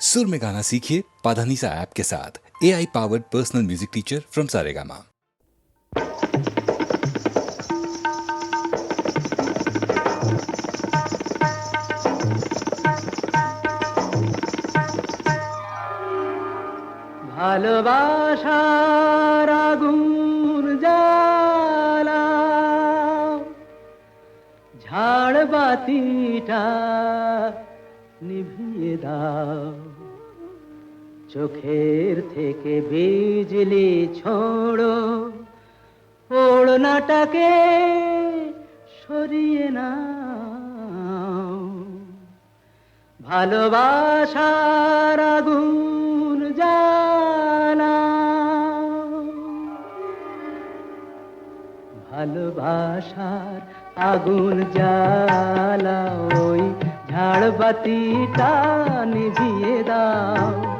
सुर में गाना सीखिए पाधानीसा ऐप के साथ A I powered personal music teacher from Saregama ভালোবাসার আগুন জ্বালা ঝাড় বাতিটা নিভিয়ে দাও চোখের থেকে বিজলি ছোড়ো। ওড়নাটাকে সরিয়ে না ভালোবাসার আগুন জ্বালা ভালোবাসার আগুন জ্বালা ওই ঝাড়বাতিটা নিভিয়ে দাও।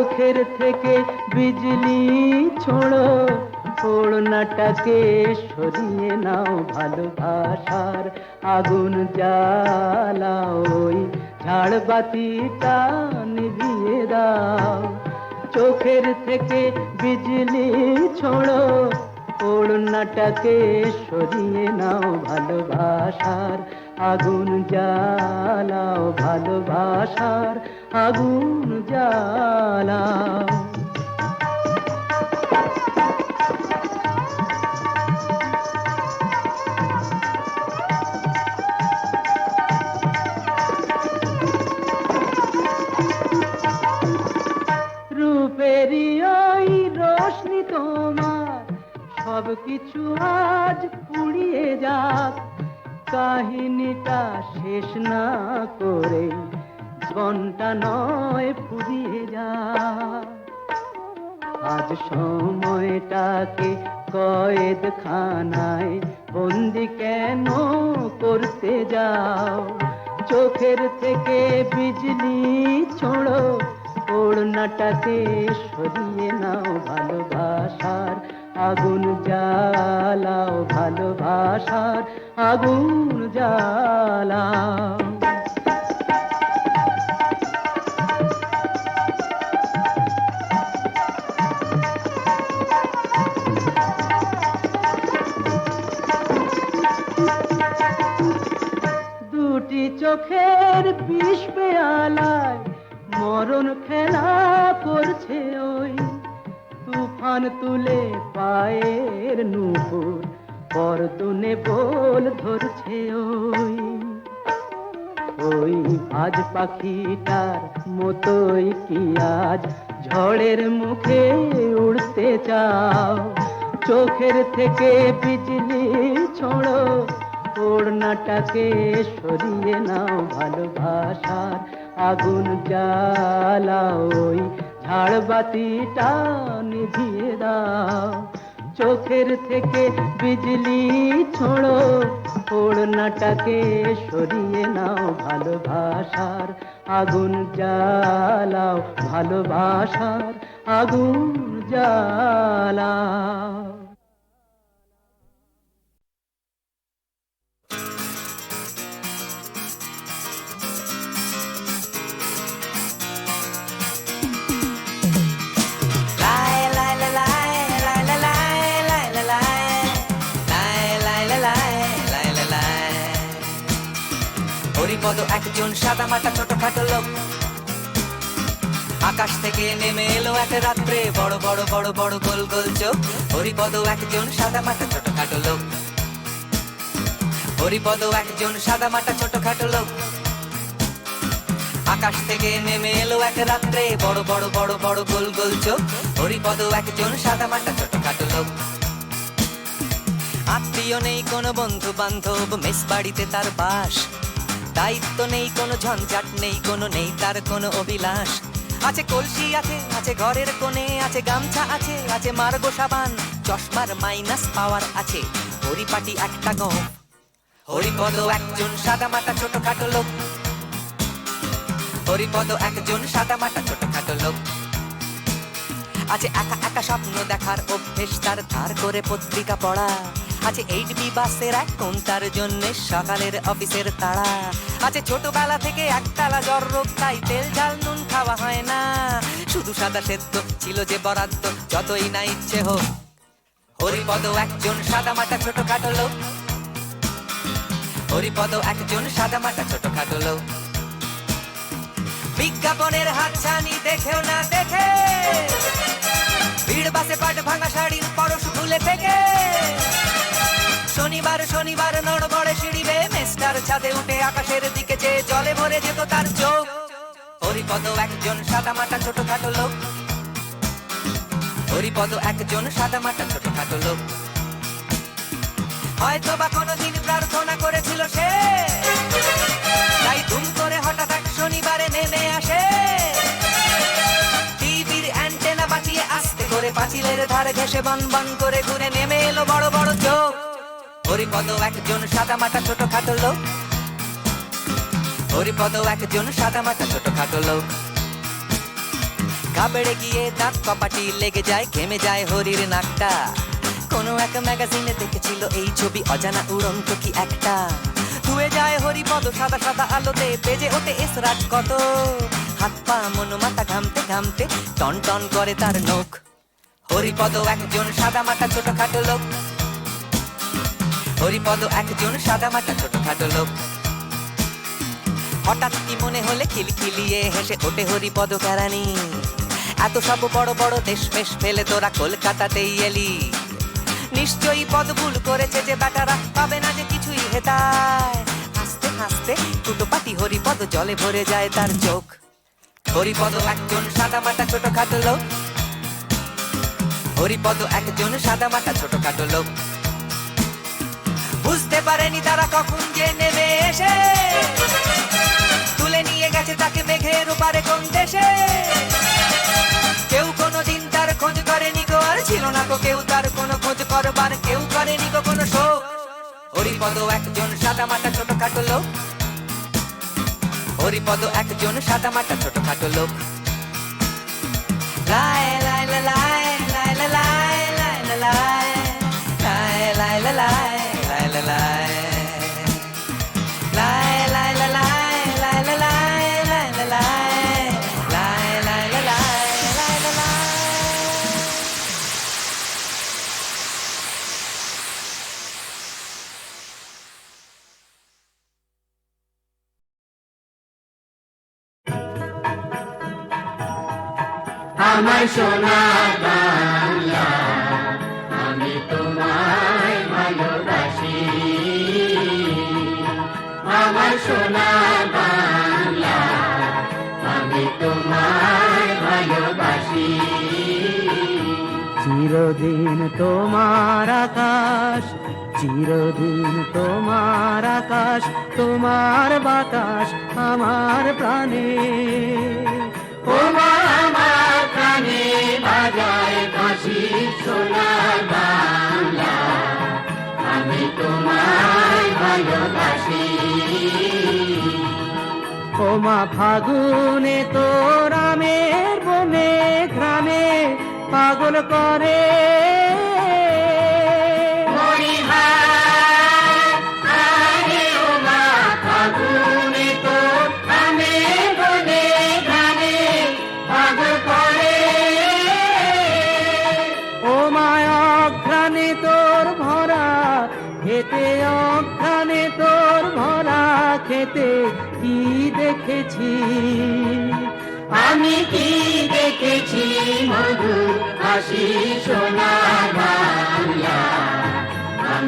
চোখের থেকে বিজলি ছোড়ো। ওড়নাটাকে সরিয়ে নাও ভালোবাসার আগুন জ্বালা ওই ঝাড়বাতিটা নিভিয়ে দাও। চোখের থেকে বিজলি ছোড়ো। ওড়নাটাকে সরিয়ে নাও ভালোবাসার আগুন জ্বালাও ভালোবাসার আগুন জ্বালাও। রোশনি তোমার সব কিছু আজ পুড়িয়ে যাক। কাহিনীটা শেষ না করে জীবনটা নয় ফুরিয়ে যাক আজ সময়টাকে কয়েদ খানায় বন্দি কেন করতে যাও? চোখের থেকে বিজলি ছোড়ো, ওড়নাটাকে সরিয়ে নাও ভালোবাসার আগুন জ্বালাও ভালোবাসার আগুন জ্বালাও। পাখিটার মতোই কি আজ ঝড়ের মুখে উড়তে চাও? চোখের থেকে বিজলি ছোড়ো, ওড়নাটাকে সরিয়ে নাও ভালোবাসার আগুন জ্বালাও, ওই ঝাড়বাতিটা নিভিয়ে দাও। চোখের থেকে বিজলি ছোড়ো। ওড়নাটাকে সরিয়ে নাও ভালোবাসার আগুন জ্বালাও ভালোবাসার আগুন জ্বালাও। হরিপদ একজন সাদা মাটা ছোটখাটো লোক। আকাশ থেকে নেমে এলো এক রাত্রে বড় বড় বড় বড় গোল গোল চোখ। হরিপদ একজন সাদা মাটা ছোটখাটো লোক। হরিপদ একজন সাদা মাটা ছোটখাটো লোক। আকাশ থেকে নেমে এলো এক রাত্রে বড় বড় বড় বড় গোল গোল চোখ। হরিপদ একজন সাদা মাটা ছোটখাটো লোক। আত্মীয় নেই কোনো বন্ধু বান্ধব মেস বাড়িতে তার বাস। দায়িত্ব নেই, কোনো ঝঞ্ঝাট নেই, কোনো নেই তার কোনো অভিলাষ। আছে কলসি, আছে আছে ঘরের কোণে, আছে গামছা, আছে আছে মার্গো সাবান, চশমার মাইনাস পাওয়ার আছে। হরিপাটি একটা গো হরিপদ একজন সাদা মাটা ছোটখাটো লোক। হরিপদ একজন সাদা মাটা ছোটখাটো লোক। আছে একা একা স্বপ্ন দেখার অভ্যেস, তার ধার করে পত্রিকা পড়া। আছে এইট বি বাসের এক তার জন্য সকালের অফিসের তাড়া। আছে ছোটবেলা থেকে একতলা জ্বর রোগ, তাই তেল, ঝাল, নুন খাওয়া হয় না। শুধু সাদা সেদ্ধ ছিল যে বরাদ্দ, যতই না ইচ্ছে হোক। হরিপদ একজন সাদা মাটা ছোটখাটো লোক। হরিপদ একজন সাদা মাটা ছোটখাটো লোক। বিজ্ঞাপনের হাতছানি দেখেও না দেখে। ভিড় বাসে পাট ভাঙা শাড়ির পরশ খুলে থেকে। শনিবার শনিবার নড়বড়ে সিঁড়ি বেয়ে মেস্টার ছাদে উঠে আকাশের দিকে চেয়ে জলে ভরে যেত তার চোখ। হরিপদ একজন সাদা মাটা ছোটখাটো লোক। হরিপদ একজন সাদা মাটা ছোটখাটো লোক। হয়তো বা কোনোদিন প্রার্থনা করেছিল সে। তাই ধুম করে হঠাৎ এক শনিবারে নেমে আসে। টিভির অ্যান্টেনা বাঁচিয়ে আস্তে করে পাঁচিলের ধারে ঘেসে বন বন করে ঘুরে নেমে এলো বড় বড় চোখ। হরিপদ একজন সাদা মাটা ছোটখাটো লোক। হরিপদ একজন সাদা মাটা ছোটখাটো লোক। গিয়ে দাঁত কপাটি লেগে যায়, ঘেমে যায় হরির নাকটা। এক ম্যাগাজিনে দেখেছিল এই ছবি, অজানা উড়ন্ত কি একটা। ধুয়ে যায় হরিপদ সাদা সাদা আলোতে, বেজে ওঠে এস রাত কত। হাত পা মন মাথা ঘামতে ঘামতে টন টন করে তার নখ। হরিপদ একজন সাদা মাথা ছোট খাটো লোক। হরিপদ একজন সাদা মাথা ছোটখাটো লোক। হঠাৎ কি মনে হলে খিলখিলিয়ে হেসে ওঠে হরিপদ কেরানি এত সব বড় বড় দেশ মেশ ফেলে তোরা কলকাতাতেই এলি। নিশ্চয়ই পদ ভুল করেছে যে বেটারা, পাবে না যে কিছুই হেতায়। হাসতে হাসতে কুটোপাটি হরিপদ জলে ভরে যায় তার চোখ। হরিপদ একজন সাদা মাটা ছোটখাটো লোক। হরিপদ একজন সাদা মাটা ছোটখাটো লোক। বুঝতে পারেনি তারা কখন যে নেমে এসে। তুলে নিয়ে গেছে তাকে মেঘের ওপারে কোন দেশে। কেউ কোনো দিন তার খোঁজ করেনি গো, আর ছিল না গো কেউ তার কোনো খোঁজ করবার, কেউ করেনি গো কোনো শোক। হরিপদ একজন সাদা মাটা ছোটখাটো লোক। হরিপদ একজন সাদা মাটা ছোটখাটো লোক। আমার সোনার বাংলা আমি তোমায় ভালোবাসি। চিরদিন তোমার আকাশ চিরদিন তোমার আকাশ তোমার বাতাস আমার প্রাণে। ও আমার প্রাণে বাজায় সোনার বাংলা। আমি তোমায় ভালোবাসি। ও মা ফাগুনে তোর রামের বনে গ্রামে পাগল করে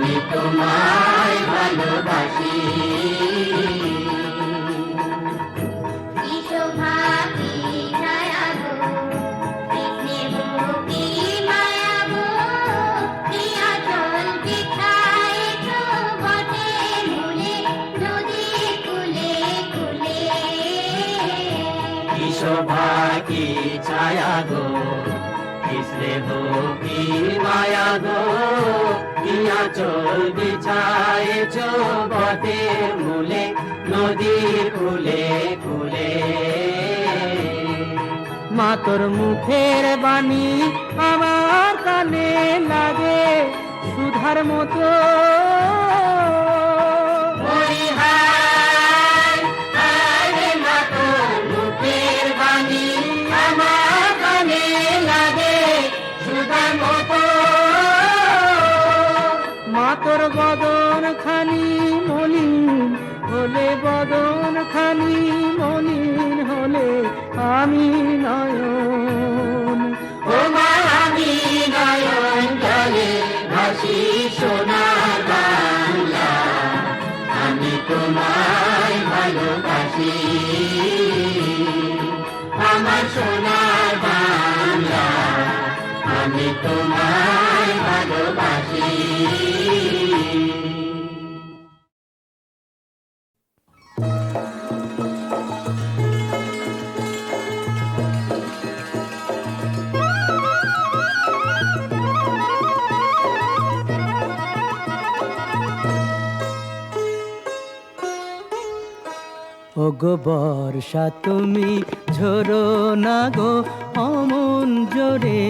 আমি তোমায় ভালোবাসি। আঁচল বিছায়েছ বটের মূলে নদীর ফুলে ফুলে। মা তোর মুখের বাণী আমার কানে লাগে, সুধার মতো আমি নয়ন ও গো বর্ষা, তুমি ঝোরো না গো অমন জোরে।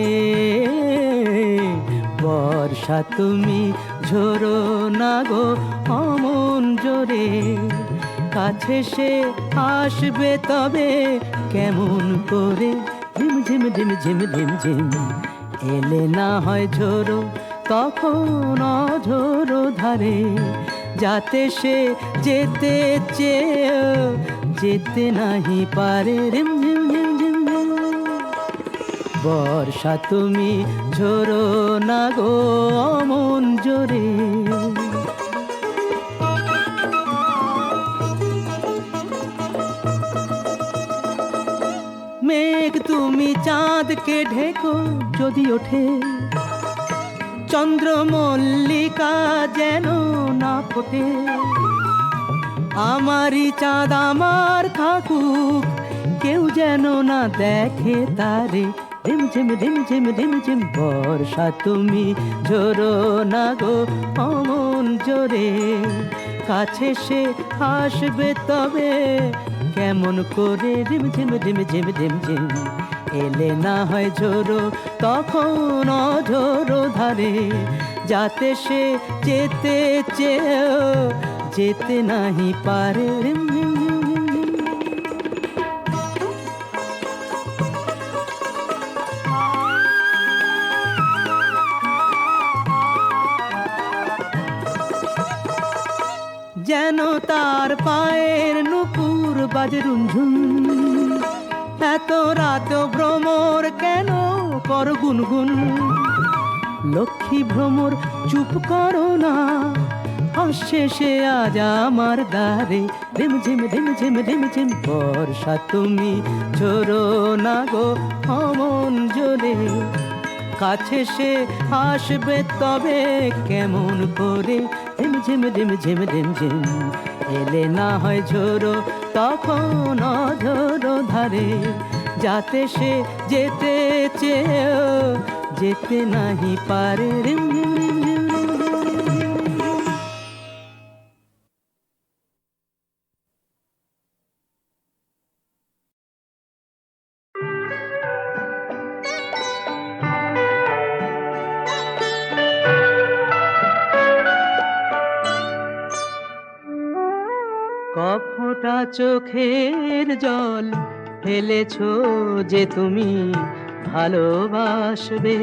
বর্ষা, তুমি ঝোরো না গো অমন জোরে। কাছে সে আসবে তবে কেমন করে? ঝিম ঝিম ঝিম ঝিম ঝিম ঝিম। এলে না হয় ঝোরো তখন অঝোরো ধারে। যাতে সে যেতে চেয়ে যেতে নাহি পারে রিম ঝিম ঝিম ঝিম। বর্ষা তুমি ঝোরো না গো অমন জোরে মেঘ তুমি চাঁদকে ঢেকো, যদি ওঠে চন্দ্র মল্লিকা যেন না ফোটে। আমারই চাঁদ, আমার থাকুক, কেউ যেন না দেখে তারে। রিম ঝিম রিম ঝিম রিম ঝিম বর্ষা, তুমি ঝোরো না গো অমন জোরে। কাছে সে আসবে তবে কেমন করে? রিম ঝিম রিম ঝিম রিম ঝিম এলে না হয় ঝোরো তখন অঝোরো ধারে যাতে সে যেতে চেয়েও, যেতে নাহি পারে। যেন তার পায়ের নুপুর বাজে রুনঝুন, এত রাত ভ্রমর কেন কর গুনগুন? লক্ষ্মী ভ্রমর, চুপ করো না। আসছে সে আজ আমার দ্বারে রিম ঝিম রিম ঝিম রিম ঝিম বর্ষা তুমি ঝোরো না গো অমন জোরে। কাছে সে আসবে তবে কেমন করে? ঝিম ঝিম ঝিম ঝিম ঝিম ঝিম এলে না হয় ঝোরো তখন অঝোরো ধারে। যাতে সে যেতে চেয়েও যেতে নাহি পারে। কফোটা চোখের জল ফেলেছো যে তুমি ভালোবাসবে।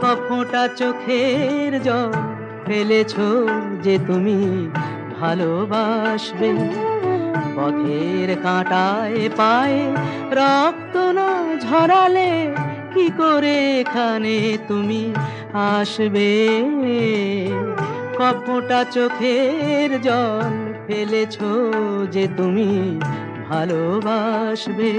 কফোটা চোখের জল ফেলেছো যে তুমি ভালোবাসবে। পথের কাঁটায় পায়ে রক্ত না ঝরালে কি করে এখানে তুমি আসবে? কপটা চোখের জল ফেলেছো যে তুমি ভালোবাসবে।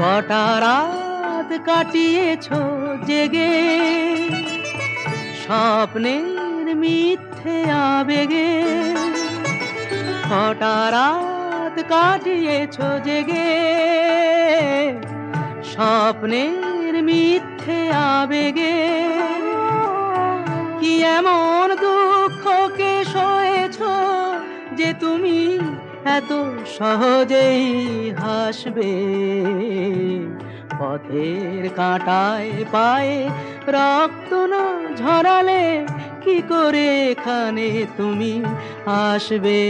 কটা রাত কাটিয়েছো জেগে স্বপ্নের মিথ্যে আবেগে। কটা রাত কাটিয়েছো জেগে স্বপ্নের মিথ্যে আবেগে কি এমন দুঃখকে সয়েছ যে তুমি এত সহজেই হাসবে? পথের কাঁটায় পায়ে রক্ত না ঝরালে কি করে এখানে তুমি আসবে?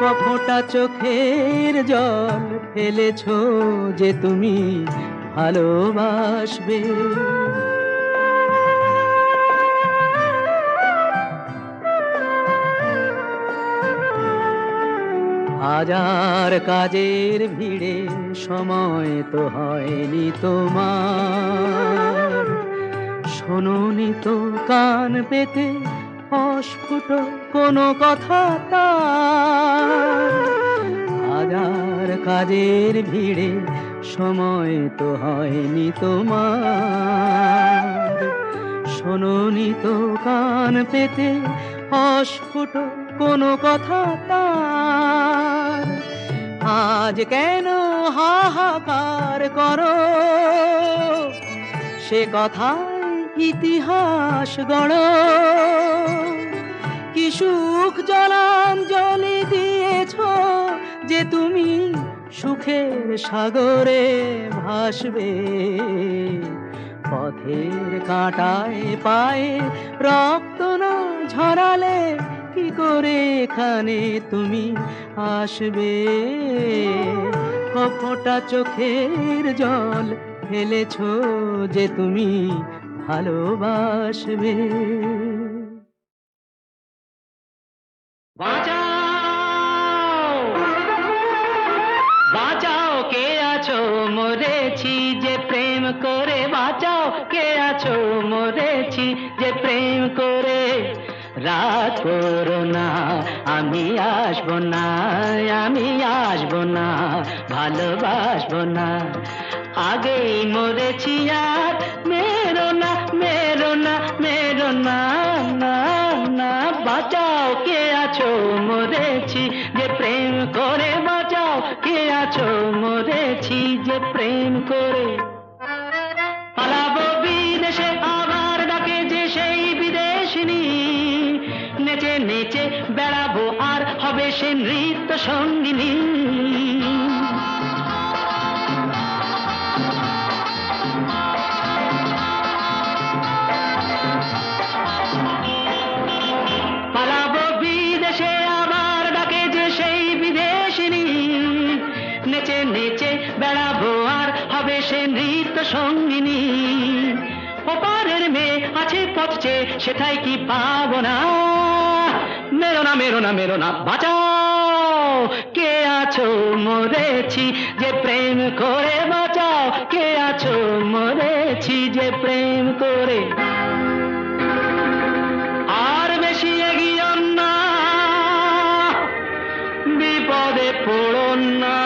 কফোটা চোখের জল ফেলেছ যে তুমি ভালোবাসবে। হাজার কাজের ভিড়ে সময় তো হয়নি তোমার। শোনি তো কান পেতে অস্ফুট কোনো কথা হাজার কাজের ভিড়ে সময় তো হয়নি তোমার। শোনোনি তো কান পেতে অস্ফুট কোনো কথা তার। আজ কেন হাহাকার করো? সে কথায় ইতিহাস গড়। কি সুখ জলাঞ্জলি দিয়েছ যে তুমি সুখের সাগরে ভাসবে। পথের কাঁটায় পায়ে রক্ত না ঝরালে কি করে এখানে তুমি আসবে? কপটা চোখের জল ফেলেছ যে তুমি ভালোবাসবে। বাঁচাও! বাঁচাও, কে আছো মরেছি যে প্রেম করে? বাঁচাও, কে আছো মরেছি যে প্রেম করে? রাত করো না, আমি আসব না, আমি আসব না, ভালোবাসবো না। আগেই মরেছি আর না না না, বাঁচাও, কে আছো? মরেছি। যে প্রেম করে বাঁচাও, কে আছো? মরেছি। যে প্রেম করে পালাবো বিদেশে আবার ডাকে যে সেই বিদেশিনী। নেচে নেচে বেড়াবো, আর হবে সে নৃত্য সঙ্গিনী। নেচে বেড়াবো আর হবে সে নৃত্য সঙ্গিনী। ওপারের মেয়ে আছে পথছে সেটাই কি পাবো না? মেরো না মেরো না মেরো না, বাঁচাও। কে আছো মরেছি যে প্রেম করে বাঁচাও। কে আছো মরেছি যে প্রেম করে। আর বেশি এগিয়ে না, বিপদে পড়ো না।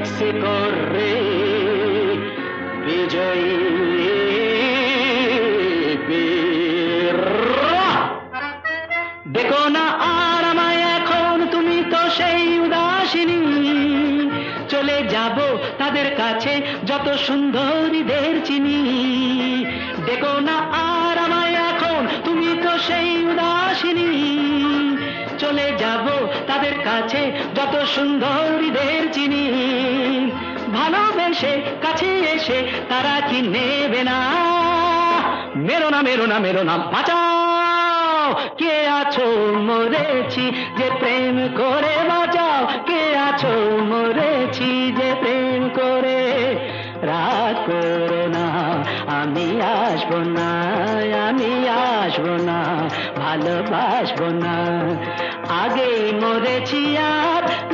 मेक्सिको रे विजयी কাছে যত সুন্দরীদের চিনি, ভালোবেসে কাছে এসে তারা কি নেবে না? মেরো না মেরো না মেরো না, বাঁচাও। কে আছো মরেছি যে প্রেম করে বাঁচাও? কে আছো মরেছি যে প্রেম করে? রাত করো না, আমি আসব না, আমি আসব না, ভালোবাসবো না। আগেই মরেছি আর মে